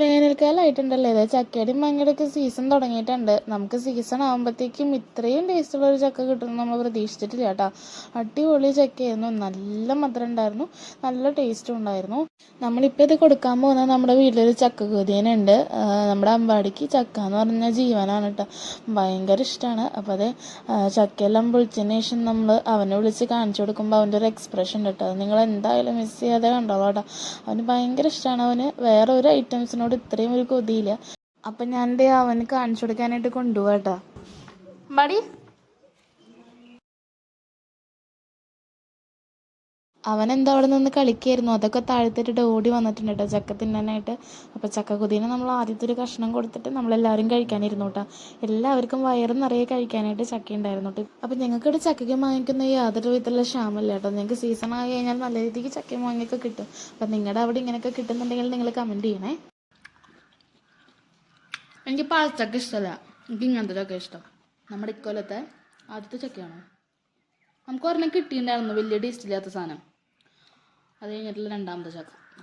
വേനൽക്കാലമായിട്ടുണ്ടല്ലേ ഇത് ചക്കയുടെയും മാങ്ങയുടെയൊക്കെ സീസൺ തുടങ്ങിയിട്ടുണ്ട്. നമുക്ക് സീസൺ ആകുമ്പോഴത്തേക്കും ഇത്രയും ടേസ്റ്റുള്ള ഒരു ചക്ക കിട്ടുമെന്ന് നമ്മൾ പ്രതീക്ഷിച്ചിട്ടില്ല കേട്ടോ. അടിപൊളി ചക്കയായിരുന്നു. നല്ല മധുരം ഉണ്ടായിരുന്നു. നല്ല ടേസ്റ്റും ഉണ്ടായിരുന്നു. നമ്മളിപ്പോൾ ഇത് കൊടുക്കാൻ പോകുന്നത് നമ്മുടെ വീട്ടിലൊരു ചക്ക കുതിയനുണ്ട് നമ്മുടെ അമ്പാടിക്ക് ചക്ക എന്ന് പറഞ്ഞാൽ ജീവനാണ് കേട്ടോ. ഭയങ്കര ഇഷ്ടമാണ്. അപ്പോൾ അത് ചക്കയെല്ലാം പൊളിച്ചതിന് ശേഷം നമ്മൾ അവനെ വിളിച്ച് കാണിച്ചു കൊടുക്കുമ്പോൾ അവന്റെ ഒരു എക്സ്പ്രഷൻ കേട്ടോ. അത് നിങ്ങൾ എന്തായാലും മിസ് ചെയ്യാതെ കണ്ടോളൂ കേട്ടോ. അവന് ഭയങ്കര ഇഷ്ടമാണ്. അവന് വേറെ ഒരു ഐറ്റംസിനോട് ഇത്രയും ഒരു കൊതിയില്ല. അപ്പം ഞാൻ എന്റെ അവന് കാണിച്ചു കൊടുക്കാനായിട്ട് കൊണ്ടുപോകട്ടാ മടി. ബടി അവൻ എന്താ അവിടെ നിന്ന് കളിക്കായിരുന്നു? അതൊക്കെ താഴ്ത്തിട്ടിട്ട് ഓടി വന്നിട്ടുണ്ട് കേട്ടോ ചക്ക തിന്നാനായിട്ട്. അപ്പോൾ ചക്ക കുതിനെ നമ്മൾ ആദ്യത്തെ ഒരു കഷ്ണം കൊടുത്തിട്ട് നമ്മളെല്ലാവരും കഴിക്കാനിരുന്നു കേട്ടോ എല്ലാവർക്കും വയറും നിറയെ കഴിക്കാനായിട്ട് ചക്ക ഉണ്ടായിരുന്നു കേട്ടോ അപ്പോൾ ഞങ്ങൾക്ക് ഇവിടെ ചക്കയ്ക്ക് വാങ്ങിക്കുന്ന യാതൊരു വിധത്തിലുള്ള ക്ഷാമമില്ല കേട്ടോ നിങ്ങൾക്ക് സീസൺ ആയി കഴിഞ്ഞാൽ നല്ല രീതിക്ക് ചക്കയും വാങ്ങിയൊക്കെ കിട്ടും. അപ്പം നിങ്ങളുടെ അവിടെ ഇങ്ങനെയൊക്കെ കിട്ടുന്നുണ്ടെങ്കിൽ നിങ്ങൾ കമന്റ് ചെയ്യണേ. എനിക്ക് പാൽച്ചക്ക ഇഷ്ടമല്ല എനിക്ക് ഇങ്ങനത്തെ ചക്ക ഇഷ്ടം. നമ്മുടെ ഇക്കൊല്ലത്തെ ആദ്യത്തെ ചക്കയാണ്? നമുക്ക് ഒരെണ്ണം കിട്ടിയിട്ടുണ്ടായിരുന്നു. വലിയ ടേസ്റ്റ് ഇല്ലാത്ത സാധനം. അത് കഴിഞ്ഞിട്ടുള്ള രണ്ടാമത്തെ ചക്ക.